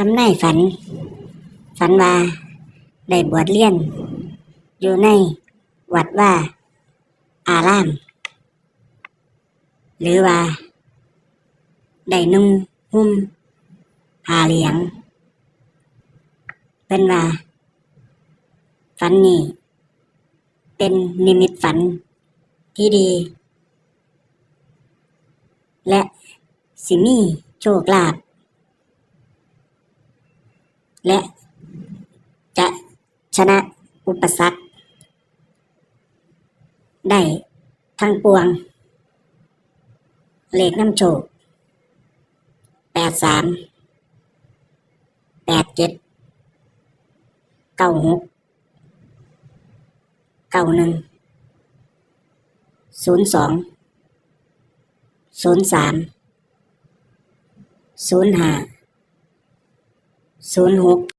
ทำในฝัน ฝันว่าได้บวชเรียน อยู่ในวัดว่า อาราม หรือว่าได้นุ่งหุ้มผ้าเหลียง เป็นว่า ฝันนี้ เป็นนิมิตฝันที่ดี และสิมีโชคลาภ และจะชนะอุปสรรค ได้ทั้งปวง เลขน้ำโชคแปดสามแปดเจ็ดเก้าหกเก้าหนึ่งศูนย์สองศูนย์สามศูนย์ห้า ศูนย์หก